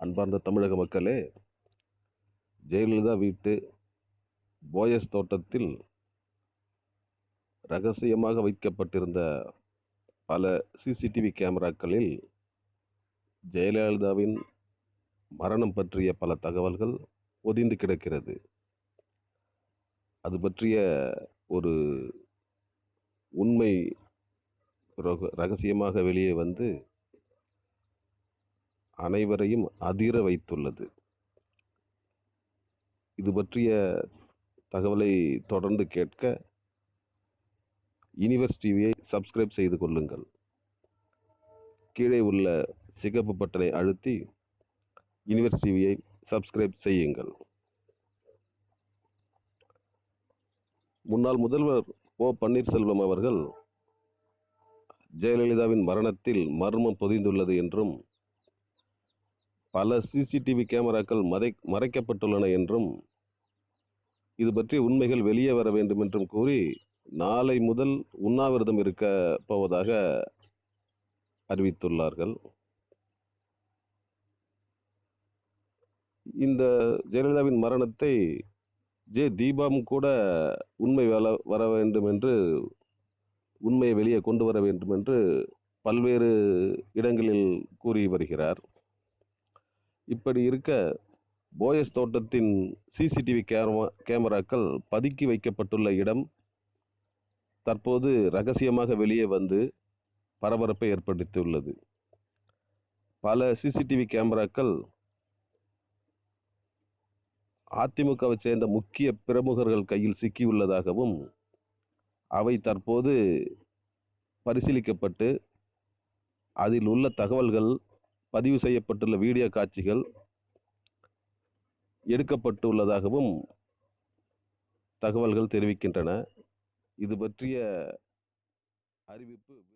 அன்பார்ந்த தமிழக மக்களே ஜெயலலிதா வீட்டு போயஸ் தோட்டத்தில் ரகசியமாக வைக்கப்பட்டிருந்த பல சிசிடிவி கேமராக்களில் ஜெயலலிதாவின் மரணம் பற்றிய பல தகவல்கள் ஒதிந்து கிடக்கிறது. அது பற்றிய ஒரு உண்மை ரக- ரகசியமாக வெளியே வந்து அனைவரையும் அதிர வைத்துள்ளது. இது பற்றிய தகவலை தொடர்ந்து கேட்க யூனிவர்ஸ் டிவியை சப்ஸ்கிரைப் செய்து கொள்ளுங்கள். கீழே உள்ள சிகப்பு பட்டனை அழுத்தி யூனிவர்ஸ் டிவியை சப்ஸ்கிரைப் செய்யுங்கள். முன்னாள் முதல்வர் ஓ பன்னீர்செல்வம் அவர்கள் ஜெயலலிதாவின் மரணத்தில் மர்மம் பொதிந்துள்ளது என்றும் பல சிசிடிவி கேமராக்கள் மறை மறைக்கப்பட்டுள்ளன என்றும் இது பற்றி உண்மைகள் வெளியே வர வேண்டும் என்றும் கூறி நாளை முதல் உண்ணாவிரதம் இருக்க போவதாக அறிவித்துள்ளார்கள். இந்த ஜெயலலிதாவின் மரணத்தை ஜே. தீபாவும் கூட உண்மை வர வர வேண்டும் என்று உண்மையை வெளியே கொண்டு வர வேண்டும் என்று பல்வேறு இடங்களில் கூறி வருகிறார். இப்படி இருக்க போயஸ் தோட்டத்தின் சிசிடிவி கேமரா கேமராக்கள் பதுக்கி வைக்கப்பட்டுள்ள இடம் தற்போது ரகசியமாக வெளியே வந்து பரபரப்பை ஏற்படுத்தியுள்ளது. பல சிசிடிவி கேமராக்கள் அதிமுகவை சேர்ந்த முக்கிய பிரமுகர்கள் கையில் சிக்கியுள்ளதாகவும் அவை தற்போது பரிசீலிக்கப்பட்டு அதில் உள்ள தகவல்கள் பதிவு செய்யப்பட்டுள்ள வீடியோ காட்சிகள் எடுக்கப்பட்டுள்ளதாகவும் தகவல்கள் தெரிவிக்கின்றன. இது பற்றிய அறிவிப்பு